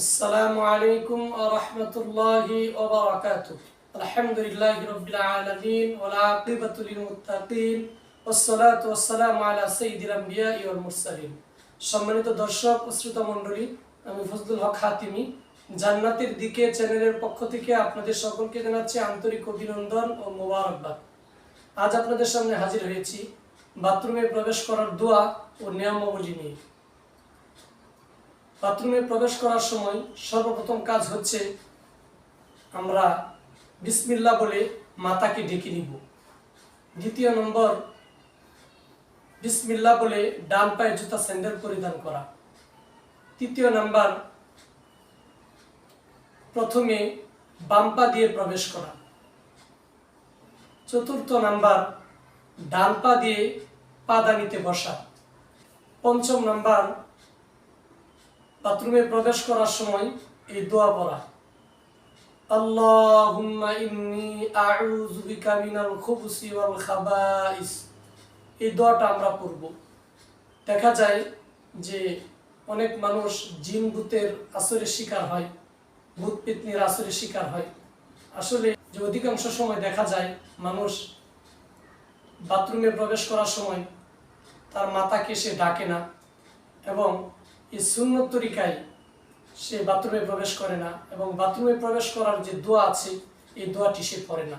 আসসালামু আলাইকুম ওয়া রাহমাতুল্লাহি ওয়া বারাকাতুহু। আলহামদুলিল্লাহি রাব্বিল আলামিন ওয়া আকিবাতু লিল মুত্তাকিন ওয়াস সালাতু ওয়াস সালামু আলা সাইয়্যিদিল আমবিয়া ওয়াল মুরসালিন। সম্মানিত দর্শক ও শ্রোতা মণ্ডলী, আমি ফজলুল হক হাতিমি। জান্নাতের দিকে চ্যানেলের পক্ষ থেকে আপনাদের সকলকে জানাচ্ছি আন্তরিক অভিনন্দন ও মোবারকবাদ। আজ আপনাদের সামনে হাজির হয়েছি বাথরুমে প্রবেশ করার দোয়া ও নিয়মাবলী নিয়ে। বাথরুমে প্রবেশ করার সময় সর্বপ্রথম কাজ হচ্ছে আমরা বিসমিল্লা বলে মাতাকে ডেকে নিব। দ্বিতীয় নম্বর বিসমিল্লা বলে ডান পায়ে জুতা স্যান্ডেল পরিধান করা। তৃতীয় নাম্বার, প্রথমে বাম্পা দিয়ে প্রবেশ করা। চতুর্থ নাম্বার, ডান পা দিয়ে পাদানিতে বসা। পঞ্চম নাম্বার বাথরুমে প্রবেশ করার সময় এই দোয়া পড়া। আল্লাহুম্মা ইন্নি আউযু বিকা মিনাল খুবুসি ওয়াল খাবাইস। এই দোয়াটা আমরা পড়ব। দেখা যায় যে অনেক মানুষ জিন ভূতের আসরের শিকার হয়, ভূত পেতনির আসরের শিকার হয়। আসলে যে অধিকাংশ সময় দেখা যায় মানুষ বাথরুমে প্রবেশ করার সময় তার মাতাকে সে ডাকে না এবং এই সুন্নত তরিকায় সে বাথরুমে প্রবেশ করে না এবং বাথরুমে প্রবেশ করার যে দোয়া আছে, এই দোয়াটি সে পড়ে না।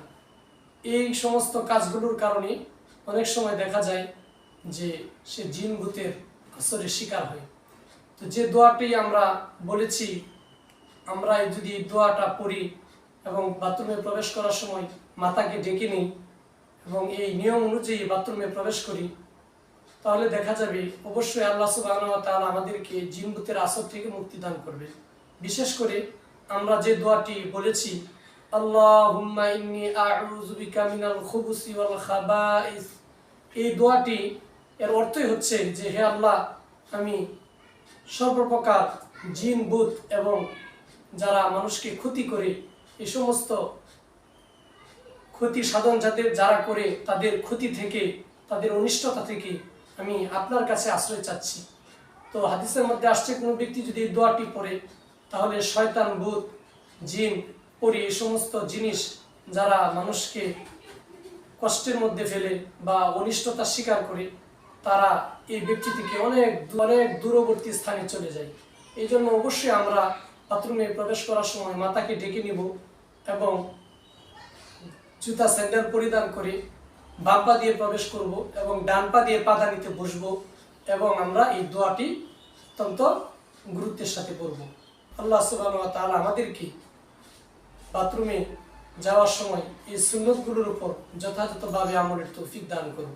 এই সমস্ত কাজগুলোর কারণে অনেক সময় দেখা যায় যে সে জিন ভূতের আসরের শিকার হয়। তো যে দোয়াটি আমরা বলেছি, আমরা যদি দোয়াটা পড়ি এবং বাথরুমে প্রবেশ করার সময় মাতাকে ডেকে নিই এবং এই নিয়ম অনুযায়ী বাথরুমে প্রবেশ করি তাহলে দেখা যাবে, অবশ্যই আল্লাহ তাআলা আমাদেরকে জিনবুতের আসর থেকে মুক্তি দান করবে। বিশেষ করে আমরা যে দোয়াটি বলেছি, আল্লাহুম্মা ইন্নী আউযু বিকা মিনাল খুবুসি এই দোয়াটি এর অর্থই হচ্ছে যে, হে আল্লাহ, আমি সর্বপ্রকার জিন বুত এবং যারা মানুষকে ক্ষতি করে এই সমস্ত ক্ষতি সাধন যাদের, যারা করে, তাদের ক্ষতি থেকে, তাদের অনিষ্টতা থেকে আমি আপনার কাছে আশ্রয় চাচ্ছি। তো হাদিসের মধ্যে আসছে, কোনো ব্যক্তি যদি দোয়াটি পড়ে, তাহলে শয়তান, ভূত, জিন, পরি, এই সমস্ত জিনিস যারা মানুষকে কষ্টের মধ্যে ফেলে বা অনিষ্টতার স্বীকার করে, তারা এই ব্যক্তি থেকে অনেক অনেক দূরবর্তী স্থানে চলে যায়। এই জন্য অবশ্যই আমরা বাথরুমে প্রবেশ করার সময় মাতাকে ডেকে নিব এবং জুতা স্যান্ডেল পরিধান করে বাম পা দিয়ে প্রবেশ করব এবং ডান পা দিয়ে পাদানিতে বসব এবং আমরা এই দোয়াটি অত্যন্ত গুরুত্বের সাথে পড়ব। আল্লাহ সুবাহ তাআলা আমাদেরকে বাথরুমে যাওয়ার সময় এই সুন্নতগুলোর উপর যথাযথভাবে আমলের তৌফিক দান করুন